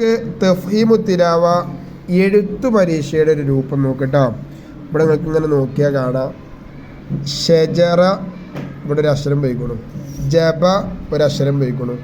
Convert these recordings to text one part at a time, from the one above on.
നമുക്ക് തഫീമു തിലാവ എഴുത്തു പരീക്ഷയുടെ ഒരു രൂപം നോക്കട്ടോ. ഇവിടെ നിങ്ങൾക്ക് ഇങ്ങനെ നോക്കിയാൽ കാണാം. ഷെജറ ഇവിടെ ഒരു അക്ഷരം പോയിക്കണു ജബ ഒരു അക്ഷരം പോയിക്കണു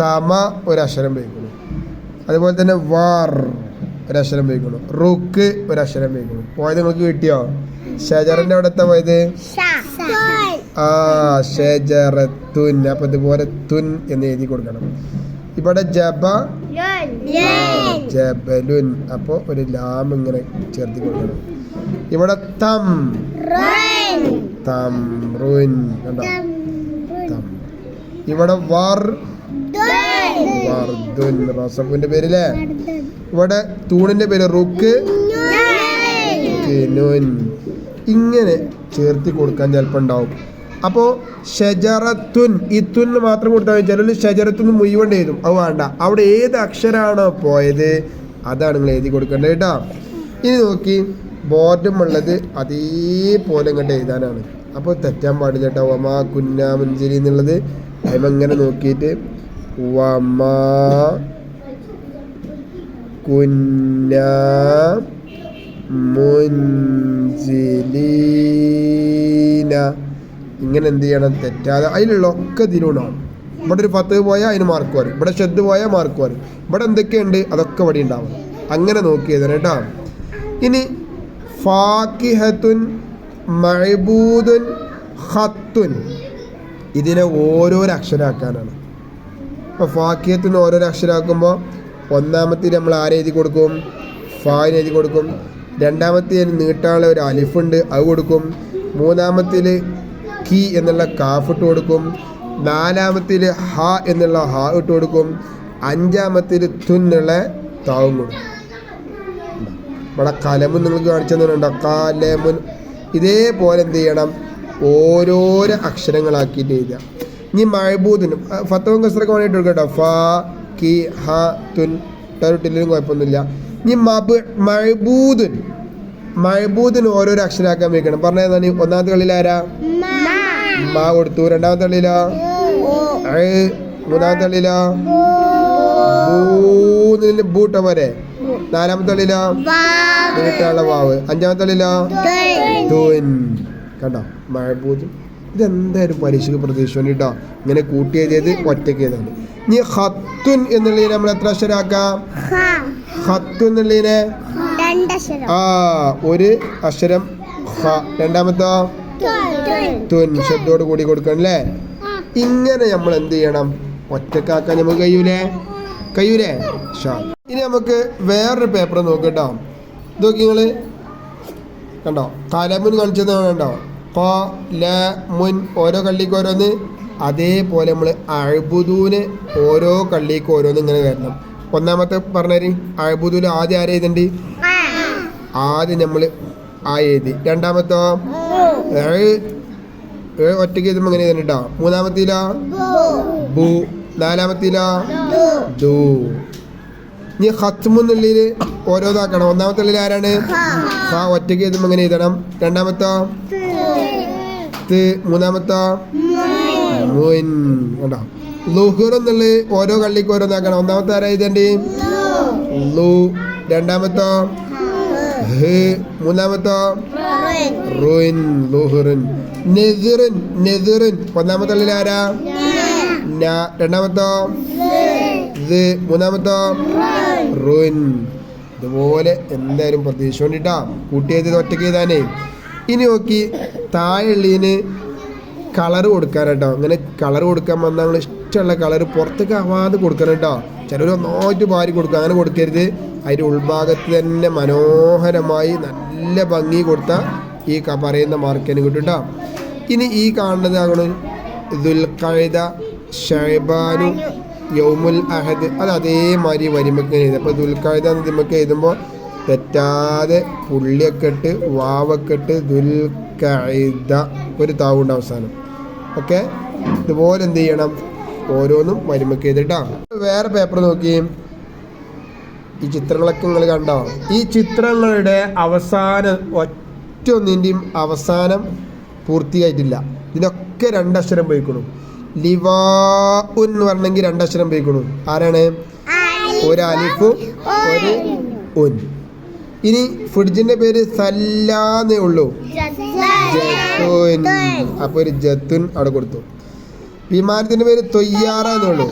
തമ ഒരു അക്ഷരം പോയിക്കണു അതുപോലെ തന്നെ വാർ ഒരു അക്ഷരം പോയിക്കണു റുക്ക് ഒരു അക്ഷരം പോയിക്കണു പോയത് നിങ്ങൾക്ക് കിട്ടിയോ? ഷെജറിന്റെ അവിടുത്തെ പോയത്? ആ ഷെജറത്തുൻ. അപ്പൊ ഇതുപോലെ തുൻ എന്ന് എഴുതി കൊടുക്കണം. ഇവിടെ ജബ ജബലുൻ അപ്പോൾ ഒരു ലാം ഇങ്ങനെ ചേർത്തി കൊടുക്കണം. ഇവിടെ തം. തംറുൻ കണ്ടോ? തം ഇവിടെ വർ. വർദുൻ റോസപ്പൂവിന്റെ പേരില്ലേ? ഇവിടെ തൂണിന്റെ പേര് റുക്ക്. ഇങ്ങനെ ചേർത്തി കൊടുക്കാൻ ചിലപ്പോൾ ഉണ്ടാവും. അപ്പോൾ ഷജറത്തുൻ ഇത്തുൻ മാത്രം കൊടുത്താൽ മതി. ചിലർ ഷജറത്തുൻ മുഴുവൻ എഴുതും. അത് വേണ്ട. അവിടെ ഏത് അക്ഷരാണോ പോയത്? അതാണ് നിങ്ങൾ എഴുതി കൊടുക്കേണ്ടത് കേട്ടോ. ഇനി നോക്കി ബോർഡും ഉള്ളത് അതേപോലെ ഇങ്ങോട്ട് എഴുതാനാണ്. അപ്പോൾ തെറ്റാൻ പാടില്ല കേട്ടോ. വമാ കുന്ന മുഞ്ചരി എന്നുള്ളത്. അതിമങ്ങനെ നോക്കിയിട്ട് വമാ കുന്ന മുൻസിലീന ഇങ്ങനെ എന്ത് ചെയ്യണം? തെറ്റാതെ അതിലുള്ള ഒക്കെ തിരുവണമാണ് ഇവിടെ ഒരു പത്ത് പോയാൽ അതിന് മാർക്ക് വരും. ഇവിടെ ശ്രദ്ധ പോയാൽ മാർക്ക് വരും. ഇവിടെ എന്തൊക്കെയുണ്ട്? അതൊക്കെ ഇവിടെ ഉണ്ടാവും. അങ്ങനെ നോക്കിയത് കേട്ടോ. ഇനി ഫാക്കിഹത്തുൻ മഹബൂദുൻ ഹത്തുൻ ഇതിനെ ഓരോരോ അക്ഷരാക്കാനാണ്. അപ്പോൾ ഫാക്കിഹത്തിന് ഓരോരോ അക്ഷരാക്കുമ്പോൾ ഒന്നാമത്തെ നമ്മൾ ആരെ എഴുതി കൊടുക്കും? ഫാൻ എഴുതി കൊടുക്കും. രണ്ടാമത്തെ നീട്ടാനുള്ള ഒരു അലിഫുണ്ട്. അത് കൊടുക്കും. മൂന്നാമത്തിൽ കി എന്നുള്ള കാഫ് ഇട്ട് കൊടുക്കും. നാലാമത്തിൽ ഹ എന്നുള്ള ഹ ഇട്ട് കൊടുക്കും. അഞ്ചാമത്തിൽ തുന്നുള്ള താവും കൊടുക്കും. ഇവിടെ കലമുൻ നിങ്ങൾക്ക് കാണിച്ചു തന്നിട്ടുണ്ടോ കലമുൻ. ഇതേപോലെ എന്ത് ചെയ്യണം? ഓരോരോ അക്ഷരങ്ങളാക്കിയിട്ട് എഴുതുക. ഇനി മഴബൂദിനും ഫത്തവും കസറൊക്കെ വേണ്ടിയിട്ട് കൊടുക്കട്ടോ ഫ കി ഹ തുൻ. ടരുട്ടിലും കുഴപ്പമൊന്നുമില്ല. ഇനി മബ് മഴബൂദുൻ മഴബൂദിന് ഓരോരോ അക്ഷരമാക്കാൻ വെക്കണം പറഞ്ഞ എന്താണ് ഒന്നാമത്തെ കളിയിൽ ആരാ? മാ കൊടുത്തു. രണ്ടാമത്തെ അഴ് മൂന്നാമത്തെ കളിയിലോ മൂന്നിന് ബൂട്ട പോരെ നാലാമത്തെ കളിയിലോ നീട്ടാനുള്ള വാവ്. അഞ്ചാമത്തെ അള്ളില തുൻ കണ്ടോ? മഴബൂദ് ഇതെന്തായാലും പരീക്ഷയ്ക്ക് പ്രതീക്ഷ കേട്ടോ. ഇങ്ങനെ കൂട്ടി എഴുതിയത് ഒറ്റയ്ക്ക് എഴുതാണ്. ഇനി ഹത്തുൻ എന്നുള്ളതിനെ നമ്മൾ എത്ര അക്ഷരാക്കാം? ഹത്തു എന്നുള്ളതിനെ? ആ ഒരു അക്ഷരം ഹ. രണ്ടാമത്തോ? തുൻ ശബ്ദോട് കൂടി കൊടുക്കണം അല്ലേ ഇങ്ങനെ നമ്മൾ എന്ത് ചെയ്യണം? ഒറ്റക്കാക്കാൻ നമുക്ക് കഴിയൂലേ? കഴിയൂലേ? ഷാ. ഇനി നമുക്ക് വേറൊരു പേപ്പർ നോക്കട്ടോ. ഇതൊക്കെ നിങ്ങൾ കണ്ടോ? തലമുൻ കാണിച്ചത് കണ്ടോ? കോ ല മുൻ ഓരോ കള്ളിക്ക് ഓരോന്ന്. അതേപോലെ നമ്മൾ അഴുബുദൂന് ഓരോ കള്ളിക്ക് ഓരോന്ന് ഇങ്ങനെ വരണം. ഒന്നാമത്തെ പറഞ്ഞേരി അഴുബുദൂൽ ആദ്യം ആരെ എഴുതണ്ട് ആദ്യം നമ്മൾ ആ എഴുതി. രണ്ടാമത്തോ? ഒറ്റയ്ക്ക് എഴുതുമ്പോൾ ഇങ്ങനെ എഴുതണ്ടോ മൂന്നാമത്തിലോ ബു. നാലാമത്തിലോ ദു. ഇനി ഹത്മുന്നുള്ളിൽ ഓരോതാക്കണം ഒന്നാമത്തെ ഉള്ളിൽ ആരാണ്? ആ ഒറ്റയ്ക്ക് എഴുതുമ്പോൾ അങ്ങനെ എഴുതണം? രണ്ടാമത്തോ? ത് ഓരോ കള്ളിക്ക് ഓരോന്നാക്കണം. ഒന്നാമത്തെ ആരാ എഴുതേണ്ടി ലു രണ്ടാമത്തോ? ഹ് മൂന്നാമത്തോ റുൻ ലുഹുറുൻ. നെതിറുൻ നെതിറുൻ ഒന്നാമത്തെ ഉള്ളിൽ ആരാ? രണ്ടാമത്തോ? ഇത് മൂന്നാമത്തോ? റുൻ ഇതുപോലെ എന്തായാലും പ്രതീക്ഷ കൊണ്ടിട്ടാ കൂട്ടിയത് ഒറ്റയ്ക്ക് ചെയ്താനേ ഇനി നോക്കി താഴെള്ളിന് കളർ കൊടുക്കാൻ കേട്ടോ അങ്ങനെ കളർ കൊടുക്കാൻ വന്നാൽ ഇഷ്ടമുള്ള കളർ പുറത്തേക്ക് ആവാതെ കൊടുക്കണം ചിലർ ഒന്നായിട്ട് വാരി കൊടുക്കുക അങ്ങനെ കൊടുക്കരുത്. അതിന്റെ ഉൾഭാഗത്ത് തന്നെ മനോഹരമായി നല്ല ഭംഗി കൊടുത്ത ഈ ക- പറയുന്ന മാർക്കിന് കിട്ടും ഇനി ഈ കാണുന്നത് അങ്ങനെ ദുൽഖൈദ ഷൈബാനു യൗമുൽ അഹദ്. അത് അതേമാതിരി വരിമക്ക് എഴുതുക അപ്പോൾ ദുൽഖൈദ എന്ന് നമുക്ക് എഴുതുമ്പോൾ തെറ്റാതെ പുള്ളിയൊക്കെ ഇട്ട് വാവൊക്കെ ഇട്ട് ദുൽഖൈദ ഒരു താവുണ്ട് അവസാനം. ഓക്കെ? ഇതുപോലെ എന്ത് ചെയ്യണം? ഓരോന്നും മരുമക്ക് എഴുതിട്ടാ വേറെ പേപ്പർ നോക്കി. ഈ ചിത്രങ്ങളൊക്കെ നിങ്ങൾ കണ്ടോ? ഈ ചിത്രങ്ങളുടെ അവസാന ഒറ്റ ഒന്നിന്റെയും അവസാനം പൂർത്തിയായിട്ടില്ല. ഇതിനൊക്കെ രണ്ടക്ഷരം പോയിക്കണു. ലിവാ എന്ന് പറഞ്ഞെങ്കിൽ രണ്ടക്ഷരം പോയിക്കണു. ആരാണ്? ഒരു അലിഫും ഒരു ഉൻ. ഇനി ഫ്രിഡ്ജിന്റെ പേര് സല്ലാന്നേ ഉള്ളൂ. ജത്തുൻ. അപ്പൊ ഒരു ജത്തുൻ അവിടെ കൊടുത്തു. വിമാനത്തിന്റെ പേര് തൊയ്യാറ ഉള്ളൂ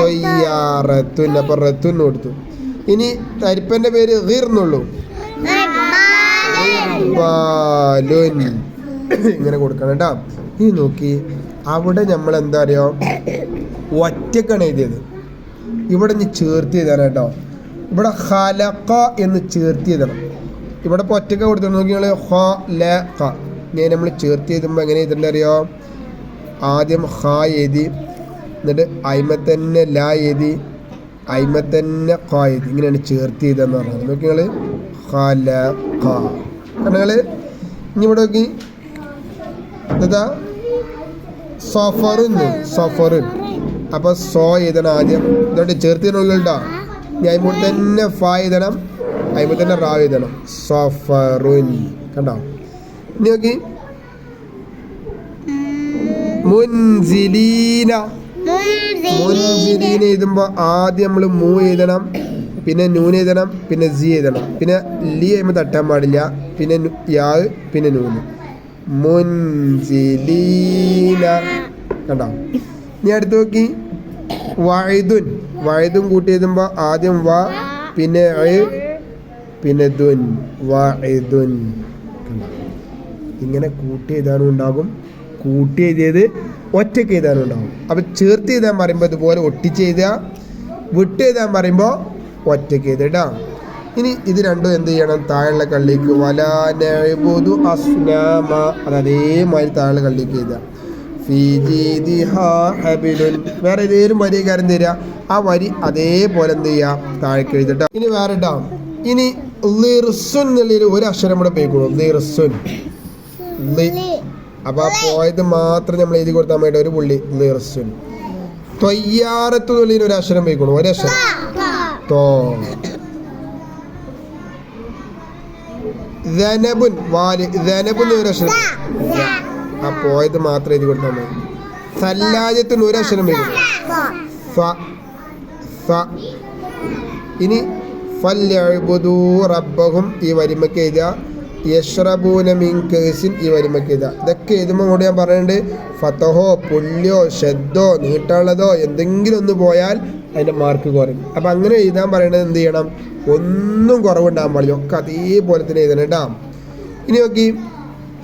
തൊയ്യാറത്തുൻ അപ്പൊ റത്തുൻ കൊടുത്തു. ഇനി തരിപ്പന്റെ പേര് ഗീർന്നുള്ളൂ എന്നുള്ളൂ. ഇങ്ങനെ കൊടുക്കണം കേട്ടോ. ഈ നോക്കി അവിടെ നമ്മൾ എന്താ അറിയോ? ഒറ്റക്കാണ് എഴുതിയത്. ഇവിടെ ഇനി ചേർത്ത് എഴുതാൻ കേട്ടോ. ഇവിടെ ഹലക്ക എന്ന് ചേർത്ത് എഴുതണം. ഇവിടെ ഇപ്പോൾ ഒറ്റക്ക കൊടുത്തു. നോക്കി നിങ്ങൾ ഹ ല ക നമ്മൾ ചേർത്ത് എഴുതുമ്പോൾ എങ്ങനെ എഴുതേണ്ട അറിയോ? ആദ്യം ഹ എഴുതി എന്നിട്ട് അയിമത്തന്നെ ലാ ല എഴുതി അയിമത്തന്നെ ഖാ എഴുതി. ഇങ്ങനെയാണ് ചേർത്ത് ചെയ്തതെന്ന് പറഞ്ഞത്. നോക്കി നിങ്ങൾ ഹല ക നിങ്ങൾ ഇനി ഇവിടെ നോക്കി. എന്താ സഫറുന്ന് സഫറുൻ. അപ്പൊ സോ എഴുതണം ആദ്യം. എന്നിട്ട് ചേർത്ത് നോക്കിട്ടോ ഇനി അതിമ്പോൾ തന്നെ ഫ എഴുതണം അതിമ്പോൾ തന്നെ റാ എഴുതണം. സഫറുൻ. കണ്ടോ? ഇനി നോക്കി. മുൻസിലീന. മുൻസിലീന. എഴുതുമ്പോൾ ആദ്യം നമ്മൾ മൂ എഴുതണം പിന്നെ നൂൻ എഴുതണം പിന്നെ സി എഴുതണം. പിന്നെ ലി ചെയ്യുമ്പോൾ തട്ടാൻ പാടില്ല. പിന്നെ നു- യാ പിന്നെ നൂന്. മുൻസിലീന. കണ്ടോ? ഇനി അടുത്ത് നോക്കി. വഴുതുൻ. വഴുതും കൂട്ടി എഴുതുമ്പോൾ ആദ്യം വ പിന്നെ പിന്നെ ദുൻ. വഴുതുൻ. ഇങ്ങനെ കൂട്ടി എഴുതാനും ഉണ്ടാകും. കൂട്ടി എഴുതിയത് ഒറ്റയ്ക്ക് എഴുതാനും അപ്പോൾ അപ്പം ചേർത്ത് എഴുതാൻ പറയുമ്പോൾ ഇതുപോലെ ഒട്ടിച്ച് എഴുതുക വിട്ട് എഴുതാൻ പറയുമ്പോൾ ഒറ്റയ്ക്ക് എഴുതിടാം ഇനി ഇത് രണ്ടും എന്ത് ചെയ്യണം? താഴെയുള്ള കള്ളിക്ക് വലാനു അസ്നാമ. അത് അതേമാതിരി താഴെ കള്ളിക്ക് എഴുതുക. വേറെ ഏതേലും വരി കാര്യം തരിക. ആ വരി അതേപോലെ എന്ത് ചെയ്യുക? താഴേക്ക് എഴുതിട്ടാ ഇനി വേറെ ഇടാം ഇനി ലിർസുൻ എന്നുള്ളൊരു ഒരു അക്ഷരം കൂടെ പേക്കുള്ളൂ ലിർസുൻ. അപ്പൊ ആ പോയത് മാത്രം നമ്മൾ എഴുതി കൊടുത്താൽ മതി. ഒരു പുള്ളി നിർസുൻ തൊയ്യാറത്ത് തൊല്ലിന് ഒരു അക്ഷരം പോയിക്കോളൂ ഒരു അക്ഷരം. തോ. ധനബുൻ വാൽ ധനബുൻ ഒരു അക്ഷരം. ആ പോയത് മാത്രം എഴുതി കൊടുത്താൽ മതി. സല്ലാജത്തിന് ഒരു അക്ഷരം പോയിക്കോളൂ ഇനി ഫല്യഅ്ബുദൂ റബ്ബഹും ഈ വരിമയ്ക്ക് എഴുതുക. യഷ്റബൂന മിൻ കേസിൻ ഈ വരിമയ്ക്ക് എഴുതുക ഇതൊക്കെ എഴുതുമ്പോൾ കൂടെ ഞാൻ പറയുന്നുണ്ട് ഫതഹോ പുല്യോ ഷെദ്ദോ നീട്ടുള്ളതോ എന്തെങ്കിലും ഒന്ന് പോയാൽ അതിന്റെ മാർക്ക് കുറയും. അപ്പം അങ്ങനെ എഴുതാൻ പറയുന്നത് എന്ത് ചെയ്യണം? ഒന്നും കുറവുണ്ടാകാൻ പാടില്ല. ഒക്കെ അതേപോലെ തന്നെ എഴുതണം കേട്ടോ ഇനി നോക്കി.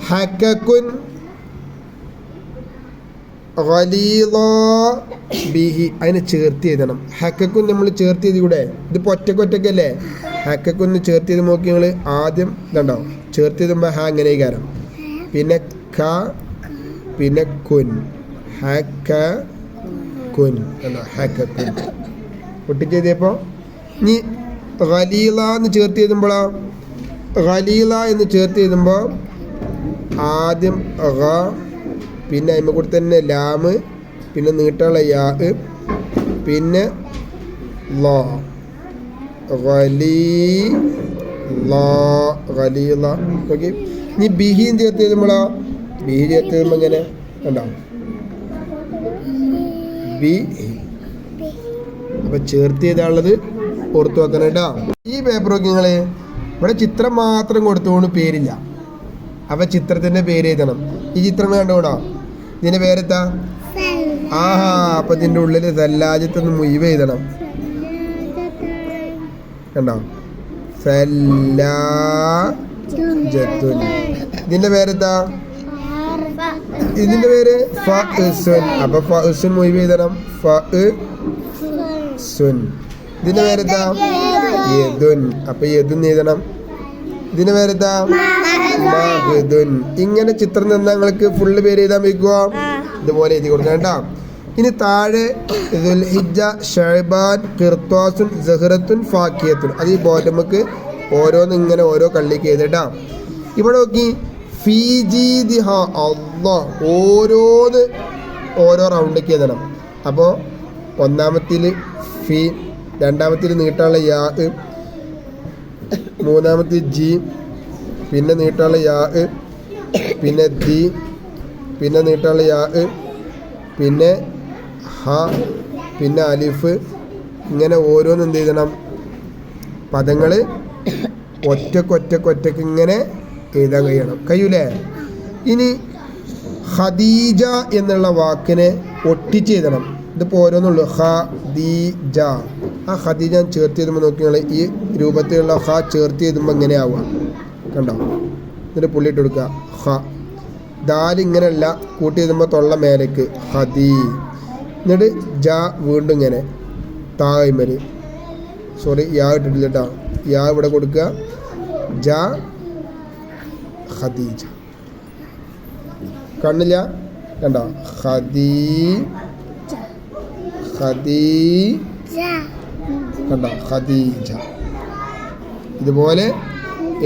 ഹക്കുൻ ബിഹി. അതിനെ ചേർത്ത് എഴുതണം. ഹക്കക്കുൻ നമ്മൾ ചേർത്ത് എഴുതി കൂടെ ഇതിപ്പോൾ ഒറ്റക്കൊറ്റക്കല്ലേ ഹക്കക്കുന്ന് ചേർത്ത് ചെയ്ത് നോക്കി നിങ്ങൾ ആദ്യം ഇതുണ്ടോ? ചേർത്ത് ഹ അങ്ങനെ കാരണം പിന്നെ ക പിന്നെ കുൻ. ഹക്ക കുൻ. കണ്ടോ കുൻ. ഒട്ടിച്ച് എഴുതിയപ്പോൾ ഇനി ഖലീല എന്ന് ചേർത്ത് എഴുതുമ്പോഴോ ഖലീള എന്ന് ചേർത്ത് എഴുതുമ്പോൾ ആദ്യം ഖ പിന്നെ അതിമ കൂടി തന്നെ ലാമ് പിന്നെ നീട്ടുള്ള യാ പിന്നെ ലോ ഖലീ ഖലീല ഓക്കെ. ഇനി ബിഹിയും ചേർത്ത് എഴുതുമ്പോഴോ ബിഹി ചേർത്ത് എഴുതുമ്പോൾ എങ്ങനെ കണ്ടോ? ബി അപ്പൊ ചേർത്ത് ചെയ്താണുള്ളത് ഓർത്തു വെക്കണം കേട്ടോ. ഈ പേപ്പർ നോക്കി നിങ്ങൾ ഇവിടെ ചിത്രം മാത്രം കൊടുത്തുകൊണ്ട് പേരില്ല. അപ്പൊ ചിത്രത്തിന്റെ പേര് എഴുതണം. ഈ ചിത്രം കണ്ടുകൂടാ ഇതിന്റെ പേരെത്താ ആഹാ അപ്പൊ ഇതിന്റെ ഉള്ളിൽ സല്ലാജത്തൊന്ന് മുയിവ് എഴുതണം. കണ്ടോ? ഇതിന്റെ പേരെന്താ? ഇതിന്റെ പേര് അപ്പൊ ഫുൻ മുയിവ് എഴുതണം. ഫുൻ ഇതിന്റെ പേരെന്താ? യദുൻ. അപ്പൊ യദുൻ എഴുതണം. ഇതിന്റെ പേരെന്താ? ഇങ്ങനെ ചിത്രം തന്നാൽ നിങ്ങൾക്ക് ഫുള്ള് പേര് എഴുതാൻ വയ്ക്കുക ഇതുപോലെ എഴുതി കൊടുക്കണം കേട്ടോ. ഇനി താഴെ ദുൽഹിജ്ജ ഷഹബാൻ കിർത്തോസുൻ ജഹ്റത്തുൻ ഫാക്കിയത്തുൻ അത് ഈ ബോട്ടമക്ക് ഓരോന്ന് ഇങ്ങനെ ഓരോ കള്ളിക്ക് എഴുതിട്ടാം ഇവിടെ നോക്കി ഫീജി ദിഹ അള്ളാ ഓരോന്ന് ഓരോ റൗണ്ടിലേക്ക് എഴുതണം. അപ്പോൾ ഒന്നാമത്തിൽ ഫി രണ്ടാമത്തിൽ നീട്ടാനുള്ള യാ മൂന്നാമത്തെ ജി പിന്നെ നീട്ടാനുള്ള യാ പിന്നെ ദി പിന്നെ നീട്ടാനുള്ള യാ പിന്നെ ഹ പിന്നെ അലിഫ്. ഇങ്ങനെ ഓരോന്ന് എന്ത് ചെയ്യണം പദങ്ങൾ ഒറ്റക്കൊറ്റക്കൊറ്റക്ക് ഇങ്ങനെ എഴുതാൻ കഴിയണം. കഴിയൂലേ? ഇനി ഹദീജ എന്നുള്ള വാക്കിനെ ഒട്ടിച്ച് എഴുതണം. ഇതിപ്പോൾ ഓരോന്നുള്ളൂ. ഖദീജ ആ ഹദീജ ചേർത്ത് എഴുതുമ്പോൾ നോക്കിയാൽ ഈ രൂപത്തിലുള്ള ഹ ചേർത്ത് എഴുതുമ്പോൾ ഇങ്ങനെ ആവുക. കണ്ടോ? എന്നിട്ട് പുള്ളിയിട്ട് കൊടുക്കുക. ഹ ഇങ്ങനെയല്ല. കൂട്ടി എഴുതുമ്പോൾ തൊള്ള മേലേക്ക്. ഹദീ എന്നിട്ട് ജാ വീണ്ടും ഇങ്ങനെ തായ്മര് സോറി യാ ഇട്ടിട്ടില്ല കേട്ടോ യാ ഇവിടെ കൊടുക്കുക. ജാ ഖദീജ. കണ്ണില്ല? കണ്ടോ? ഖദീ ഖദീ കണ്ടോ? ഖദീജ. ഇതുപോലെ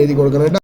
എഴുതി കൊടുക്കണം കേട്ടോ